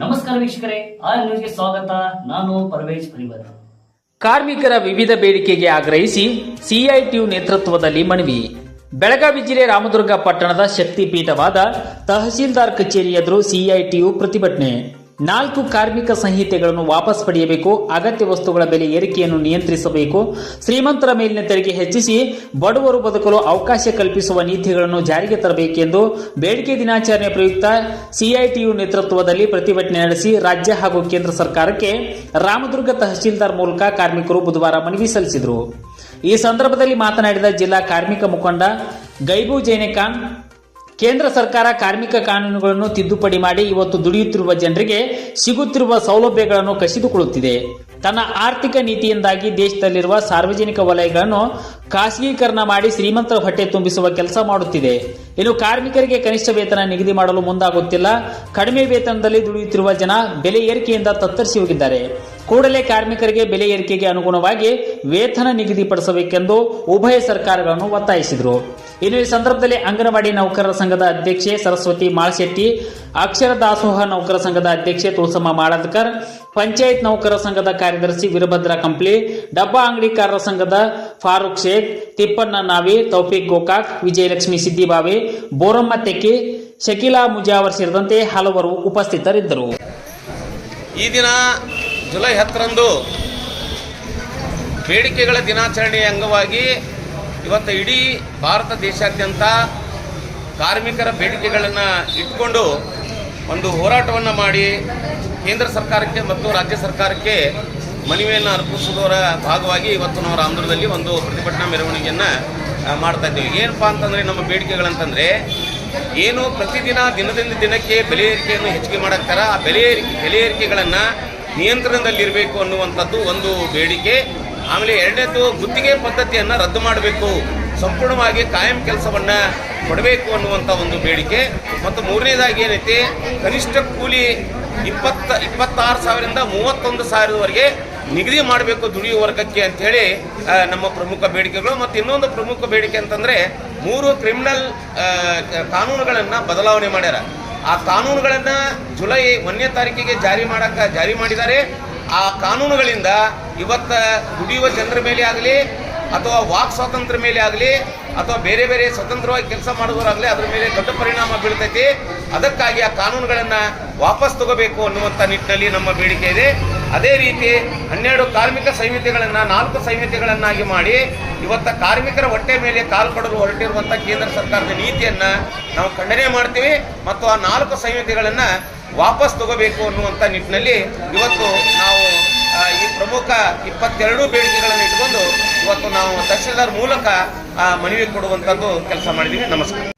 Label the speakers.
Speaker 1: ನಮಸ್ಕಾರ ವೀಕ್ಷಕರೇ, ಆರ್ ನ್ಯೂಸ್ಗೆ ಸ್ವಾಗತ. ನಾನು ಪರವೇಶ್ ಪರಿವರ್
Speaker 2: ಕಾರ್ಮಿಕರ ವಿವಿಧ ಬೇಡಿಕೆಗೆ ಆಗ್ರಹಿಸಿ ಸಿಐಟಿಯು ನೇತೃತ್ವದಲ್ಲಿ ಮನವಿ. ಬೆಳಗಾವಿ ಜಿಲ್ಲೆ ರಾಮದುರ್ಗ ಪಟ್ಟಣದ ಶಕ್ತಿಪೀಠವಾದ ತಹಸೀಲ್ದಾರ್ ಕಚೇರಿ ಎದುರು ಸಿಐಟಿಯು ಪ್ರತಿಭಟನೆ. ನಾಲ್ಕು ಕಾರ್ಮಿಕ ಸಂಹಿತೆಗಳನ್ನು ವಾಪಸ್ ಪಡೆಯಬೇಕು, ಅಗತ್ಯ ವಸ್ತುಗಳ ಬೆಲೆ ಏರಿಕೆಯನ್ನು ನಿಯಂತ್ರಿಸಬೇಕು, ಶ್ರೀಮಂತರ ಮೇಲಿನ ತೆರಿಗೆ ಹೆಚ್ಚಿಸಿ ಬಡವರು ಬದುಕಲು ಅವಕಾಶ ಕಲ್ಪಿಸುವ ನೀತಿಗಳನ್ನು ಜಾರಿಗೆ ತರಬೇಕೆಂದು ಬೇಡಿಕೆ ದಿನಾಚರಣೆ ಪ್ರಯುಕ್ತ ಸಿಐಟಿಯು ನೇತೃತ್ವದಲ್ಲಿ ಪ್ರತಿಭಟನೆ ನಡೆಸಿ ರಾಜ್ಯ ಹಾಗೂ ಕೇಂದ್ರ ಸರ್ಕಾರಕ್ಕೆ ರಾಮದುರ್ಗ ತಹಸೀಲ್ದಾರ್ ಮೂಲಕ ಕಾರ್ಮಿಕರು ಬುಧವಾರ ಮನವಿ ಸಲ್ಲಿಸಿದರು. ಈ ಸಂದರ್ಭದಲ್ಲಿ ಮಾತನಾಡಿದ ಜಿಲ್ಲಾ ಕಾರ್ಮಿಕ ಮುಖಂಡ ಗೈಬು ಜೈನೆಖಾನ್ ಕೇಂದ್ರ ಸರ್ಕಾರ ಕಾರ್ಮಿಕ ಕಾನೂನುಗಳನ್ನು ತಿದ್ದುಪಡಿ ಮಾಡಿ ಇವತ್ತು ದುಡಿಯುತ್ತಿರುವ ಜನರಿಗೆ ಸಿಗುತ್ತಿರುವ ಸೌಲಭ್ಯಗಳನ್ನು ಕಸಿದುಕೊಳ್ಳುತ್ತಿದೆ. ತನ್ನ ಆರ್ಥಿಕ ನೀತಿಯಿಂದಾಗಿ ದೇಶದಲ್ಲಿರುವ ಸಾರ್ವಜನಿಕ ವಲಯಗಳನ್ನು ಖಾಸಗೀಕರಣ ಮಾಡಿ ಶ್ರೀಮಂತರ ಹೊಟ್ಟೆ ತುಂಬಿಸುವ ಕೆಲಸ ಮಾಡುತ್ತಿದೆ. ಇನ್ನು ಕಾರ್ಮಿಕರಿಗೆ ಕನಿಷ್ಠ ವೇತನ ನಿಗದಿ ಮಾಡಲು ಮುಂದಾಗುತ್ತಿಲ್ಲ. ಕಡಿಮೆ ವೇತನದಲ್ಲಿ ದುಡಿಯುತ್ತಿರುವ ಜನ ಬೆಲೆ ಏರಿಕೆಯಿಂದ ತತ್ತರಿಸಿ ಹೋಗಿದ್ದಾರೆ. ಕೂಡಲೇ ಕಾರ್ಮಿಕರಿಗೆ ಬೆಲೆ ಏರಿಕೆಗೆ ಅನುಗುಣವಾಗಿ ವೇತನ ನಿಗದಿಪಡಿಸಬೇಕೆಂದು ಉಭಯ ಸರ್ಕಾರಗಳನ್ನು ಒತ್ತಾಯಿಸಿದರು. ಇನ್ನು ಈ ಸಂದರ್ಭದಲ್ಲಿ ಅಂಗನವಾಡಿ ನೌಕರರ ಸಂಘದ ಅಧ್ಯಕ್ಷೆ ಸರಸ್ವತಿ ಮಾಳಶೆಟ್ಟಿ, ಅಕ್ಷರ ದಾಸೋಹ ನೌಕರ ಸಂಘದ ಅಧ್ಯಕ್ಷೆ ತುಳಸಮ್ಮ ಮಾಡದ್ಕರ್ ಪಂಚಾಯತ್ ನೌಕರ ಸಂಘದ ಕಾರ್ಯದರ್ಶಿ ವೀರಭದ್ರ ಕಂಪ್ಲಿ, ಡಬ್ಬಾ ಅಂಗಡಿಕಾರರ ಸಂಘದ ಫಾರೂಕ್ ಶೇಖ್, ತಿಪ್ಪಣ್ಣ ನಾವಿ, ತೌಫಿಕ್ ಗೋಕಾಕ್, ವಿಜಯಲಕ್ಷ್ಮಿ ಸಿದ್ದಿಬಾವಿ, ಬೋರಮ್ಮ ತೆಕ್ಕಿ, ಶಕೀಲಾ ಮುಜಾವರ್ ಸೇರಿದಂತೆ ಹಲವರು ಉಪಸ್ಥಿತರಿದ್ದರು.
Speaker 3: ಈ ದಿನ ಜುಲೈ ಹತ್ತರಂದು ಬೇಡಿಕೆಗಳ ದಿನಾಚರಣೆಯ ಅಂಗವಾಗಿ ಇವತ್ತು ಇಡೀ ಭಾರತ ದೇಶಾದ್ಯಂತ ಕಾರ್ಮಿಕರ ಬೇಡಿಕೆಗಳನ್ನು ಇಟ್ಕೊಂಡು ಒಂದು ಹೋರಾಟವನ್ನು ಮಾಡಿ ಕೇಂದ್ರ ಸರ್ಕಾರಕ್ಕೆ ಮತ್ತು ರಾಜ್ಯ ಸರ್ಕಾರಕ್ಕೆ ಮನವಿಯನ್ನು ಅರ್ಪಿಸುವುದರ ಭಾಗವಾಗಿ ಇವತ್ತು ನಾವು ರಾಮದುರ್ಗದಲ್ಲಿ ಒಂದು ಪ್ರತಿಭಟನಾ ಮೆರವಣಿಗೆಯನ್ನು ಮಾಡ್ತಾ ಇದ್ದೀವಿ. ಏನಪ್ಪ ಅಂತಂದರೆ ನಮ್ಮ ಬೇಡಿಕೆಗಳಂತಂದರೆ ಏನು ಪ್ರತಿದಿನ ದಿನದಿಂದ ದಿನಕ್ಕೆ ಬೆಲೆ ಏರಿಕೆಯನ್ನು ಹೆಚ್ಚಿಗೆ ಮಾಡಕ್ಕಾರ ಆ ಬೆಲೆ ಏರಿಕೆ, ಬೆಲೆ ಏರಿಕೆಗಳನ್ನು ನಿಯಂತ್ರಣದಲ್ಲಿರಬೇಕು ಅನ್ನುವಂಥದ್ದು ಒಂದು ಬೇಡಿಕೆ. ಆಮೇಲೆ ಎರಡನೇದು ಗುತ್ತಿಗೆ ಪದ್ಧತಿಯನ್ನು ರದ್ದು ಮಾಡಬೇಕು. ಸಂಪೂರ್ಣವಾಗಿ ಕಾಯಂ ಕೆಲಸವನ್ನು ಕೊಡಬೇಕು ಅನ್ನುವಂಥ ಒಂದು ಬೇಡಿಕೆ. ಮತ್ತು ಮೂರನೇದಾಗಿ ಏನೈತಿ, ಕನಿಷ್ಠ ಕೂಲಿ ಇಪ್ಪತ್ತ, ಇಪ್ಪತ್ತಾರು ಸಾವಿರದಿಂದ ಮೂವತ್ತೊಂದು ಸಾವಿರದವರೆಗೆ ನಿಗದಿ ಮಾಡಬೇಕು ದುಡಿಯುವ ವರ್ಗಕ್ಕೆ ಅಂಥೇಳಿ ನಮ್ಮ ಪ್ರಮುಖ ಬೇಡಿಕೆಗಳು. ಮತ್ತು ಇನ್ನೊಂದು ಪ್ರಮುಖ ಬೇಡಿಕೆ ಅಂತಂದರೆ, ಮೂರು ಕ್ರಿಮಿನಲ್ ಕಾನೂನುಗಳನ್ನು ಬದಲಾವಣೆ ಮಾಡ್ಯಾರ. ಆ ಕಾನೂನುಗಳನ್ನು ಜುಲೈ ಒಂದನೇ ತಾರೀಕಿಗೆ ಜಾರಿ ಮಾಡಕ್ಕೆ ಜಾರಿ ಮಾಡಿದ್ದಾರೆ. ಆ ಕಾನೂನುಗಳಿಂದ ಇವತ್ತು ದುಡಿಯುವ ಜನರ ಮೇಲೆ ಆಗಲಿ, ಅಥವಾ ವಾಕ್ ಸ್ವಾತಂತ್ರ್ಯ ಮೇಲೆ ಆಗಲಿ ಅಥವಾ ಬೇರೆ ಬೇರೆ ಸ್ವತಂತ್ರವಾಗಿ ಕೆಲಸ ಮಾಡುವವರಾಗಲಿ ಅದರ ಮೇಲೆ ದೊಡ್ಡ ಪರಿಣಾಮ ಬೀಳ್ತೈತಿ. ಅದಕ್ಕಾಗಿ ಆ ಕಾನೂನುಗಳನ್ನು ವಾಪಸ್ ತಗೋಬೇಕು ಅನ್ನುವಂಥ ನಿಟ್ಟಿನಲ್ಲಿ ನಮ್ಮ ಬೇಡಿಕೆ ಇದೆ. ಅದೇ ರೀತಿ ಹನ್ನೆರಡು ಕಾರ್ಮಿಕ ಸಂಹಿತೆಗಳನ್ನು ನಾಲ್ಕು ಸಂಹಿತೆಗಳನ್ನಾಗಿ ಮಾಡಿ ಇವತ್ತ ಕಾರ್ಮಿಕರ ಹೊಟ್ಟೆ ಮೇಲೆ ಕಾಲು ಕೊಡಲು ಹೊರಟಿರುವಂಥ ಕೇಂದ್ರ ಸರ್ಕಾರದ ನೀತಿಯನ್ನು ನಾವು ಖಂಡನೆ ಮಾಡ್ತೀವಿ ಮತ್ತು ಆ ನಾಲ್ಕು ಸಂಹಿತೆಗಳನ್ನು ವಾಪಸ್ ತಗೋಬೇಕು ಅನ್ನುವಂಥ ನಿಟ್ಟಿನಲ್ಲಿ ಇವತ್ತು ನಾವು ಈ ಪ್ರಮುಖ ಇಪ್ಪತ್ತೆರಡು ಬೇಡಿಕೆಗಳನ್ನು ಇಟ್ಕೊಂಡು ಇವತ್ತು ನಾವು ತಹಶೀಲ್ದಾರ್ ಮೂಲಕ ಮನವಿ ಕೊಡುವಂಥದ್ದು ಕೆಲಸ ಮಾಡಿದ್ದೀವಿ. ನಮಸ್ಕಾರ.